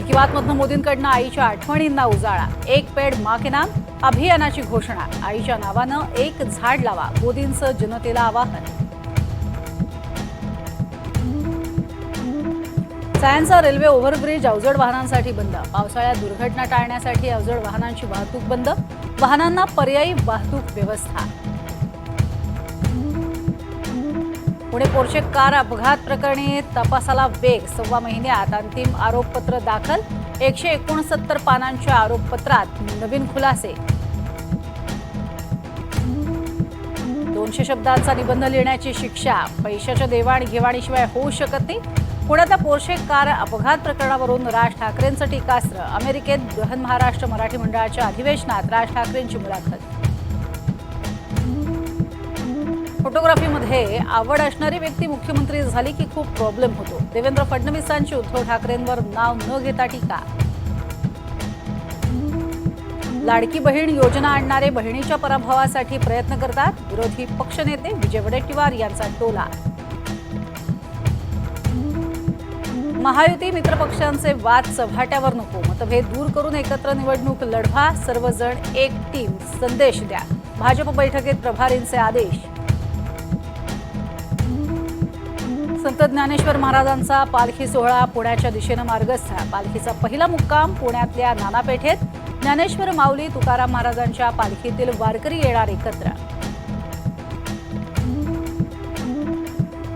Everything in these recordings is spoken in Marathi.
मन की बात मधनं मोदींकडनं आईच्या आठवणींना उजाळा. एक पेड मा के नाम अभियानाची घोषणा. आईच्या नावानं एक झाड लावा मोदींचं जनतेला आवाहन. सायनचा रेल्वे ओव्हरब्रिज अवजड वाहनांसाठी बंद. पावसाळ्यात दुर्घटना टाळण्यासाठी अवजड वाहनांची वाहतूक बंद. वाहनांना पर्यायी वाहतूक व्यवस्था. पुणे पोर्शे कार अपघात प्रकरणी तपासाला वेग. सव्वा महिन्यात अंतिम आरोपपत्र दाखल. एकशे एकोणसत्तर पानांच्या आरोपपत्रात नवीन खुलासे. दोनशे शब्दांचा निबंध लिहिण्याची शिक्षा. पैशाच्या देवाणघेवाणीशिवाय होऊ शकत नाही. पुण्यातल्या पोर्शे कार अपघात प्रकरणावरून राज ठाकरेंचं टीकास्त्र. अमेरिकेत गहन महाराष्ट्र मराठी मंडळाच्या अधिवेशनात राज ठाकरेंची मुलाखत. फोटोग्राफीमध्ये आवड असणारी व्यक्ती मुख्यमंत्री झाली की खूप प्रॉब्लेम होतो. देवेंद्र फडणवीसांची उद्धव ठाकरेंवर नाव न घेता टीका. लाडकी बहीण योजना आणणारे बहिणीच्या पराभवासाठी प्रयत्न करतात विरोधी पक्षनेते विजय वडेट्टीवार यांचा टोला. महायुती मित्रपक्षांचे वाद चव्हाट्यावर नको मतभेद दूर करून एकत्र निवडणूक लढवा सर्वजण एक टीम संदेश द्या. भाजप बैठकीत प्रभारींचे आदेश. संत ज्ञानेश्वर महाराजांचा पालखी सोहळा पुण्याच्या दिशेनं मार्गस्थ. पालखीचा पहिला मुक्काम पुण्यातल्या नानापेठेत. ज्ञानेश्वर माऊली तुकाराम महाराजांच्या पालखीतील वारकरी येणार एकत्र.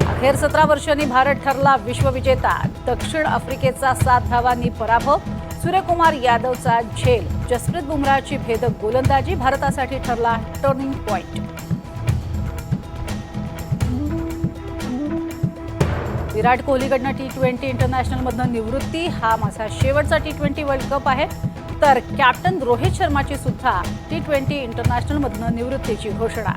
अखेर सतरा वर्षांनी भारत ठरला विश्वविजेता दक्षिण आफ्रिकेचा सात धावांनी पराभव. सूर्यकुमार यादवचा झेल जसप्रीत बुमराहची भेदक गोलंदाजी भारतासाठी ठरला टर्निंग पॉइंट. विराट कोहलीकडनं टी ट्वेंटी इंटरनॅशनलमधनं निवृत्ती. हा माझा शेवटचा टी ट्वेंटी वर्ल्ड कप आहे. तर कॅप्टन रोहित शर्माची सुद्धा टी ट्वेंटी इंटरनॅशनलमधनं निवृत्तीची घोषणा.